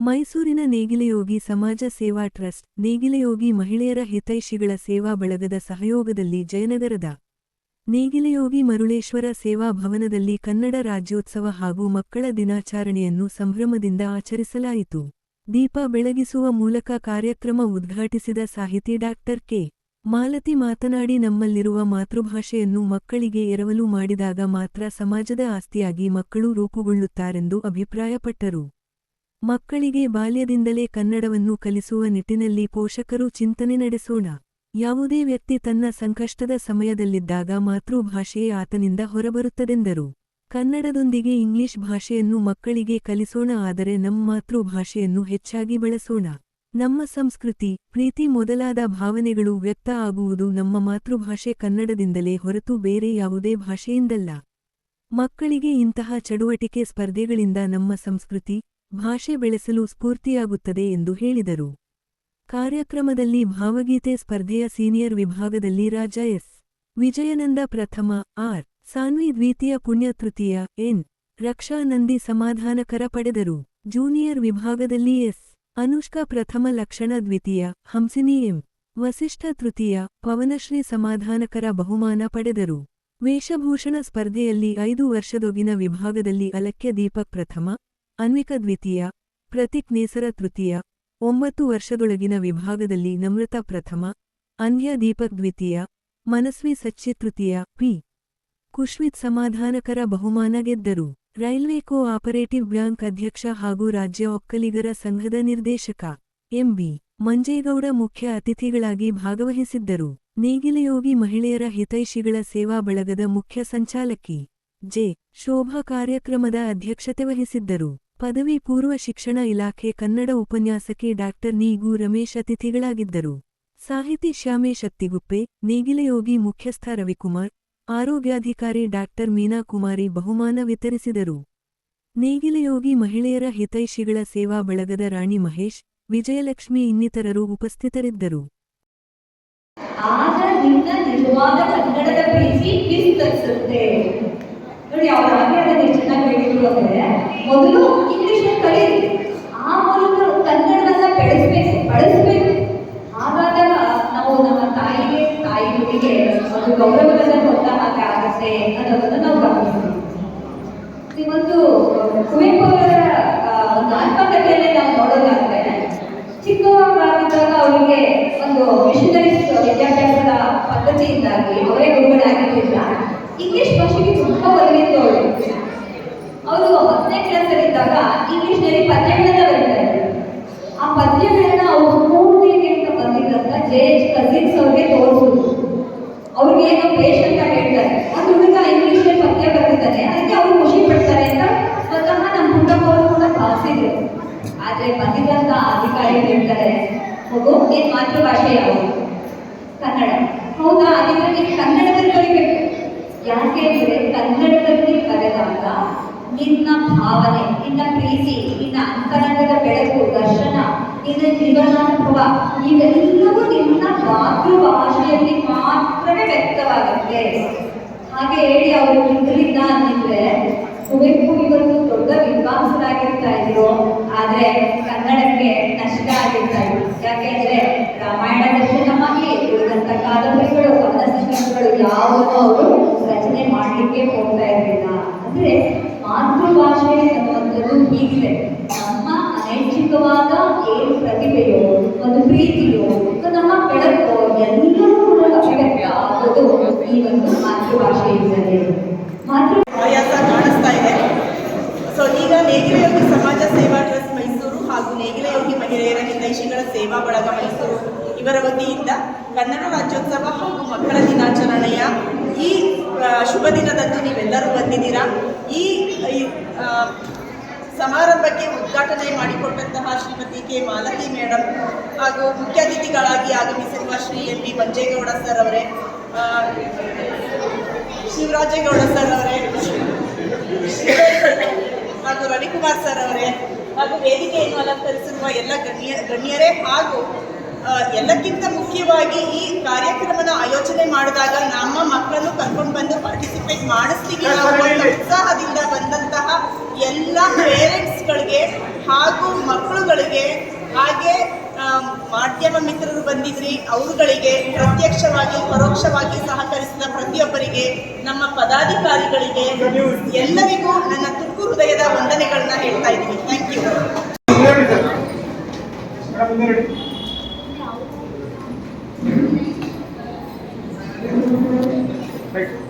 ಮೈಸೂರಿನ ನೇಗಿಲೆಯೋಗಿ ಸಮಾಜ ಸೇವಾ ಟ್ರಸ್ಟ್, ನೇಗಿಲಯೋಗಿ ಮಹಿಳೆಯರ ಹಿತೈಷಿಗಳ ಸೇವಾ ಬಳಗದ ಸಹಯೋಗದಲ್ಲಿ ಜಯನಗರದ ನೇಗಿಲೆಯೋಗಿ ಮರುಳೇಶ್ವರ ಸೇವಾ ಭವನದಲ್ಲಿ ಕನ್ನಡ ರಾಜ್ಯೋತ್ಸವ ಹಾಗೂ ಮಕ್ಕಳ ದಿನಾಚರಣೆಯನ್ನು ಸಂಭ್ರಮದಿಂದ ಆಚರಿಸಲಾಯಿತು. ದೀಪ ಬೆಳಗಿಸುವ ಮೂಲಕ ಕಾರ್ಯಕ್ರಮ ಉದ್ಘಾಟಿಸಿದ ಸಾಹಿತಿ ಡಾಕ್ಟರ್ ಕೆ. ಮಾಲತಿ ಮಾತನಾಡಿ, ನಮ್ಮಲ್ಲಿರುವ ಮಾತೃಭಾಷೆಯನ್ನು ಮಕ್ಕಳಿಗೆ ಎರವಲು ಮಾಡಿದಾಗ ಮಾತ್ರ ಸಮಾಜದ ಆಸ್ತಿಯಾಗಿ ಮಕ್ಕಳು ರೂಪುಗೊಳ್ಳುತ್ತಾರೆಂದು ಅಭಿಪ್ರಾಯಪಟ್ಟರು. ಮಕ್ಕಳಿಗೆ ಬಾಲ್ಯದಿಂದಲೇ ಕನ್ನಡವನ್ನು ಕಲಿಸುವ ನಿಟ್ಟಿನಲ್ಲಿ ಪೋಷಕರು ಚಿಂತನೆ ನಡೆಸೋಣ. ಯಾವುದೇ ವ್ಯಕ್ತಿ ತನ್ನ ಸಂಕಷ್ಟದ ಸಮಯದಲ್ಲಿದ್ದಾಗ ಮಾತೃಭಾಷೆಯೇ ಆತನಿಂದ ಹೊರಬರುತ್ತದೆಂದರು. ಕನ್ನಡದೊಂದಿಗೆ ಇಂಗ್ಲಿಷ್ ಭಾಷೆಯನ್ನು ಮಕ್ಕಳಿಗೆ ಕಲಿಸೋಣ ಆದರೆ ನಮ್ಮ ಮಾತೃಭಾಷೆಯನ್ನು ಹೆಚ್ಚಾಗಿ ಬಳಸೋಣ. ನಮ್ಮ ಸಂಸ್ಕೃತಿ, ಪ್ರೀತಿ ಮೊದಲಾದ ಭಾವನೆಗಳು ವ್ಯಕ್ತ ಆಗುವುದು ನಮ್ಮ ಮಾತೃಭಾಷೆ ಕನ್ನಡದಿಂದಲೇ ಹೊರತು ಬೇರೆ ಯಾವುದೇ ಭಾಷೆಯಿಂದಲ್ಲ. ಮಕ್ಕಳಿಗೆ ಇಂತಹ ಚಡುವಟಿಕೆ ಸ್ಪರ್ಧೆಗಳಿಂದ ನಮ್ಮ ಸಂಸ್ಕೃತಿ ಭಾಷೆ ಬೆಳೆಸಲು ಸ್ಫೂರ್ತಿಯಾಗುತ್ತದೆ ಎಂದು ಹೇಳಿದರು. ಕಾರ್ಯಕ್ರಮದಲ್ಲಿ ಭಾವಗೀತೆ ಸ್ಪರ್ಧೆಯ ಸೀನಿಯರ್ ವಿಭಾಗದಲ್ಲಿ ರಾಜ ಎಸ್. ವಿಜಯನಂದ ಪ್ರಥಮ, ಆರ್. ಸಾನ್ವಿ ದ್ವಿತೀಯ ಪುಣ್ಯ ತೃತೀಯ, ಎನ್. ರಕ್ಷಾನಂದಿ ಸಮಾಧಾನಕರ ಪಡೆದರು. ಜೂನಿಯರ್ ವಿಭಾಗದಲ್ಲಿ ಎಸ್. ಅನುಷ್ಕಾ ಪ್ರಥಮ ಲಕ್ಷಣ ದ್ವಿತೀಯ, ಹಂಸಿನಿ ಎಂ. ವಸಿಷ್ಠ ತೃತೀಯ, ಪವನಶ್ರೀ ಸಮಾಧಾನಕರ ಬಹುಮಾನ ಪಡೆದರು. ವೇಷಭೂಷಣ ಸ್ಪರ್ಧೆಯಲ್ಲಿ ಐದು ವರ್ಷದೊಗಿನ ವಿಭಾಗದಲ್ಲಿ ಅಲಕ್ಯ ದೀಪಕ್ ಪ್ರಥಮ ಅನ್ವಿಕ ದ್ವಿತೀಯ, ಪ್ರತಿಕ್ ನೇಸರ ತೃತೀಯ, ಒಂಬತ್ತು ವರ್ಷದೊಳಗಿನ ವಿಭಾಗದಲ್ಲಿ ನಮ್ರತ ಪ್ರಥಮ, ಅನ್ಯ ದೀಪಕ್ ದ್ವಿತೀಯ, ಮನಸ್ವಿ ಸಚ್ಚಿ ತೃತೀಯ, ಪಿ. ಕುಶ್ವಿತ್ ಸಮಾಧಾನಕರ ಬಹುಮಾನ ಗೆದ್ದರು. ರೈಲ್ವೆ ಕೋ ಆಪರೇಟಿವ್ ಬ್ಯಾಂಕ್ ಅಧ್ಯಕ್ಷ ಹಾಗೂ ರಾಜ್ಯ ಒಕ್ಕಲಿಗರ ಸಂಘದ ನಿರ್ದೇಶಕ ಎಂಬಿ ಮಂಜೇಗೌಡ ಮುಖ್ಯ ಅತಿಥಿಗಳಾಗಿ ಭಾಗವಹಿಸಿದ್ದರು. ನೇಗಿಲಯೋಗಿ ಮಹಿಳೆಯರ ಹಿತೈಷಿಗಳ ಸೇವಾ ಬಳಗದ ಮುಖ್ಯ ಸಂಚಾಲಕಿ, ಜೆ. ಶೋಭಾ ಕಾರ್ಯಕ್ರಮದ ಅಧ್ಯಕ್ಷತೆ ವಹಿಸಿದ್ದರು. ಪದವಿ ಪೂರ್ವ ಶಿಕ್ಷಣ ಇಲಾಖೆ ಕನ್ನಡ ಉಪನ್ಯಾಸಕಿ ಡಾಕ್ಟರ್ ನೀಗು ರಮೇಶ್ ಅತಿಥಿಗಳಾಗಿದ್ದರು ಸಾಹಿತಿ ಶ್ಯಾಮೇಶ್ ಅತ್ತಿಗುಪ್ಪೆ ನೇಗಿಲಯೋಗಿ ಮುಖ್ಯಸ್ಥ ರವಿಕುಮಾರ್, ಆರೋಗ್ಯಾಧಿಕಾರಿ ಡಾಕ್ಟರ್ ಮೀನಾ ಕುಮಾರಿ ಬಹುಮಾನ ವಿತರಿಸಿದರು. ನೇಗಿಲಯೋಗಿ ಮಹಿಳೆಯರ ಹಿತೈಷಿಗಳ ಸೇವಾ ಬಳಗದ ರಾಣಿ ಮಹೇಶ್, ವಿಜಯಲಕ್ಷ್ಮಿ ಇನ್ನಿತರರು ಉಪಸ್ಥಿತರಿದ್ದರು. ಆಗ ನಿಜವಾದ ಕನ್ನಡದ ಪ್ರೀತಿ ನೋಡಿ, ಅವ್ರ ಎಷ್ಟು ಚೆನ್ನಾಗಿ ಹೇಳಿದ್ರು ಅಂದ್ರೆ ಮೊದಲು ಇಂಗ್ಲಿಷ್ ಕಲೀರಿ ಆ ಮೂಲಕ ಕನ್ನಡವನ್ನ ಬೆಳೆಸ್ಬೇಕು, ಬಳಸ್ಬೇಕು. ಹಾಗಾದಾಗ ನಾವು ನಮ್ಮ ತಾಯಿಗೆ ತಾಯಿ ನುಡಿಗೆ ಒಂದು ಗೌರವವನ್ನ ಕೊಟ್ಟ ಹಾಗೆ ಆಗುತ್ತೆ ಅನ್ನೋದನ್ನ ನಾವು ಗಮನಿಸ್ತೀವಿ. ಇವತ್ತು ಕುವೆಂಪು ಅವರ ಆ, ಒಂದು ಆತ್ಮಕಥೆಯಲ್ಲಿ ನಾವು ನೋಡೋದಾದ್ರೆ ಚಿಕ್ಕವರಾಗಿದ್ದಾಗ ಅವರಿಗೆ ಒಂದು ಮಿಷನರೀಸ್ ವಿದ್ಯಾಭ್ಯಾಸದ ಪದ್ಧತಿಯಿಂದಾಗಿ ಅವರೇ ಗುರುಗಳಾಗಿರಲಿಲ್ಲ ಇಂಗ್ಲಿಷ್ ಭಾಷೆಗೆ ತುಂಬ ಒಲವಿತ್ತು ಅವರು ಅವರು ಹತ್ತನೇ ಕ್ಲಾಸಲ್ಲಿದ್ದಾಗ ಇಂಗ್ಲಿಷ್ನಲ್ಲಿ ಪದ್ಯಗಳನ್ನ ಬರೀತಾರೆ ಆ ಪದ್ಯಗಳನ್ನ ಅವರು ಪೂರ್ತಿಗೆ ಅಂತ ಬಂದಿದ್ದಂತ ಜೆ ಎಚ್ ಕಸಿನ್ಸ್ ಅವ್ರಿಗೆ ತೋರಿಸಿದ್ರು ಅವ್ರಿಗೆ ಏನೋ ಪೇಷಂಟ್ ಹೇಳ್ತಾರೆ. ಆ ಹುಡುಗ ಇಂಗ್ಲಿಷ್ ಪದ್ಯ ಬರ್ತಿದ್ದಾನೆ ಅದಕ್ಕೆ ಅವ್ರು ಖುಷಿ ಪಡ್ತಾರೆ ಅಂತ ಸ್ವತಃ ನಮ್ಮ ಕುಟುಂಬ ಅವರು ಕೂಡ ಭಾವಿಸಿದ್ರು ಆದ್ರೆ ಬಂದಿದ್ದಂತ ಅಧಿಕಾರಿ ಹೇಳ್ತಾರೆ ಮಗು ನಿನ್ ಮಾತೃಭಾಷೆ ಯಾವುದು? ಕನ್ನಡ. ಹೌದಾ? ಹಾಗಿದ್ರೆ ನೀನು ಕನ್ನಡದಲ್ಲಿ ಕಲಿಬೇಕು. ಯಾಕೆ ಅಂದ್ರೆ ಕನ್ನಡದಲ್ಲಿ ಕರೆದಾಗ ನಿನ್ನ ಭಾವನೆ, ನಿನ್ನ ಪ್ರೀತಿ, ನಿನ್ನ ಅಂತರಂಗದ ಬೆಳಕು, ದರ್ಶನ, ನಿನ್ನ ಜೀವನಾನುಭವ, ಇವೆಲ್ಲವೂ ನಿನ್ನ ಮಾತೃಭಾಷೆಯಲ್ಲಿ ಮಾತ್ರವೇ ವ್ಯಕ್ತವಾಗುತ್ತೆ ಹಾಗೆ ಹೇಳಿ ಅವರು ಇದರಿಂದ ಅಂದಿದ್ರೆ ಕುವೆಂಪು ಇವತ್ತು ದೊಡ್ಡ ವಿದ್ವಾಂಸರಾಗಿರ್ತಾ ಇದ್ರು. ಆದ್ರೆ ಕನ್ನಡಕ್ಕೆ ನಷ್ಟ ಆಗಿರ್ತಾ ಇದ್ರು. ಯಾಕೆಂದ್ರೆ ರಾಮಾಯಣ ದರ್ಶನವಾಗಿ ಉಳಿದಂತ ಕಾದಂಬರಿಗಳು ಸಂಕಲನಗಳು ಯಾವುದೂ ಅವರು ರಚನೆ ಮಾಡಲಿಕ್ಕೆ ಹೋಗ್ತಾ ಇರಲಿಲ್ಲ. ಅಂದ್ರೆ ಮಾತೃಭಾಷೆ ಅನ್ನುವಂಥದ್ದು ಹೀಗಿದೆ. ನಮ್ಮ ಅನೈಚ್ಛಿಕವಾದ ಏನು ಪ್ರತಿಭೆಯೋ ಒಂದು ಪ್ರೀತಿಯೋ ಮತ್ತು ನಮ್ಮ ಬೆಳಕು ಎಲ್ಲವೂ ಕೂಡ ಅಭಿವ್ಯಕ್ತ ಆಗೋದು ಈ ಒಂದು ಮಾತೃಭಾಷೆಯಿಂದಲೇ ಮಾತೃ ಆಯಾಸ ಕಾಣಿಸ್ತಾ ಇದೆ ಸೊ ಈಗ ನೇಗಿಲಯೋಗಿ ಸಮಾಜ ಸೇವಾ ಟ್ರಸ್ಟ್ ಮೈಸೂರು ಹಾಗೂ ನೇಗಿಲಯೋಗಿ ಮಹಿಳೆಯರ ಹಿತೈಷಿಗಳ ಸೇವಾ ಬಳಗ ಮೈಸೂರು. ಇವರ ವತಿಯಿಂದ ಕನ್ನಡ ರಾಜ್ಯೋತ್ಸವ ಹಾಗೂ ಮಕ್ಕಳ ದಿನಾಚರಣೆಯ ಈ ಶುಭ ದಿನದಂದು ನೀವೆಲ್ಲರೂ ಬಂದಿದ್ದೀರಾ? ಈ ಸಮಾರಂಭಕ್ಕೆ ಉದ್ಘಾಟನೆ ಮಾಡಿಕೊಟ್ಟಂತಹ ಶ್ರೀಮತಿ ಕೆ. ಮಾಲತಿ ಮೇಡಮ್ ಹಾಗೂ ಮುಖ್ಯ ಅತಿಥಿಗಳಾಗಿ ಆಗಮಿಸಿರುವ Shri M B Manjegowda sir ಅವರೇ ಶಿವರಾಜೇಗೌಡ ಸರ್ ಅವರೇ, ಹಾಗೂ ರವಿಕುಮಾರ್ ಸರ್ ಅವರೇ ಹಾಗೂ ವೇದಿಕೆಯನ್ನು ಅಲಂಕರಿಸಿರುವ ಎಲ್ಲ ಗಣ್ಯ ಗಣ್ಯರೇ ಹಾಗೂ ಎಲ್ಲಕ್ಕಿಂತ ಮುಖ್ಯವಾಗಿ ಈ ಕಾರ್ಯಕ್ರಮದ ಆಯೋಜನೆ ಮಾಡಿದಾಗ ನಮ್ಮ ಮಕ್ಕಳನ್ನು ಕರ್ಕೊಂಡು ಬಂದು ಪಾರ್ಟಿಸಿಪೇಟ್ ಮಾಡಿಸ್ಲಿಕ್ಕೆ ಉತ್ಸಾಹದಿಂದ ಬಂದಂತಹ ಎಲ್ಲ ಪೇರೆಂಟ್ಸ್ಗಳಿಗೆ ಹಾಗೂ ಮಕ್ಕಳುಗಳಿಗೆ ಹಾಗೆ ಮಾಧ್ಯಮ ಮಿತ್ರರು ಬಂದಿದ್ರಿ, ಅವರುಗಳಿಗೆ ಪ್ರತ್ಯಕ್ಷವಾಗಿ, ಪರೋಕ್ಷವಾಗಿ ಸಹಕರಿಸಿದ ಪ್ರತಿಯೊಬ್ಬರಿಗೆ, ನಮ್ಮ ಪದಾಧಿಕಾರಿಗಳಿಗೆ ಎಲ್ಲರಿಗೂ ನನ್ನ ತುಕ್ಕು ಹೃದಯದ ವಂದನೆಗಳನ್ನ ಹೇಳ್ತಾ ಇದ್ದೀನಿ. Thank you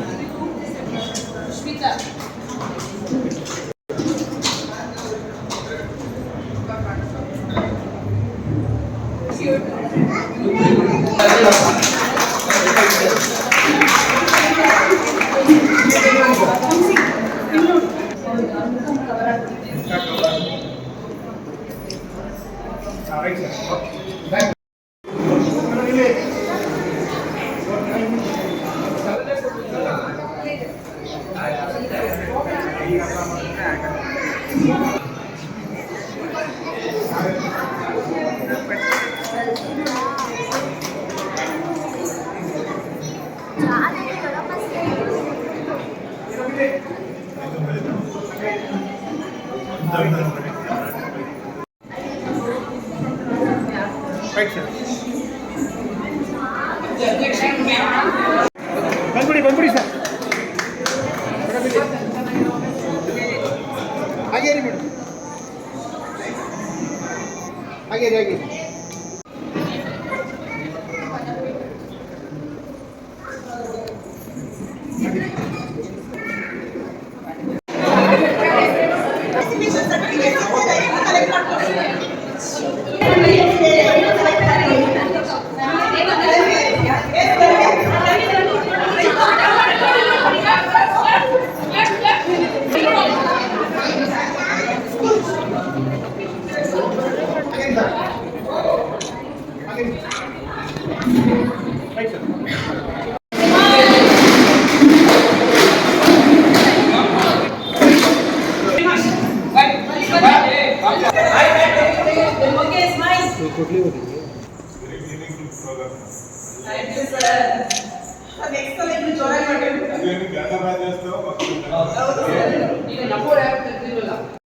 right sir thank Thank you. ಬಂದ್ಬಿಡಿ ಬಂದ್ಬಿಡಿ ಸರ್ ಹಾಗೇ ರೀ ಮೇಡಮ್ ಹಾಗೇ ರೀ ಹಾಗೇ ರೀ ಹಾಗೇ तो कुटली होती है थैंक यू सर नेक्स्ट तो लेकिन चौराहे पर बैठे हैं ये गाना बाज जाता है ओके ये नफोर ऐप तकरीबन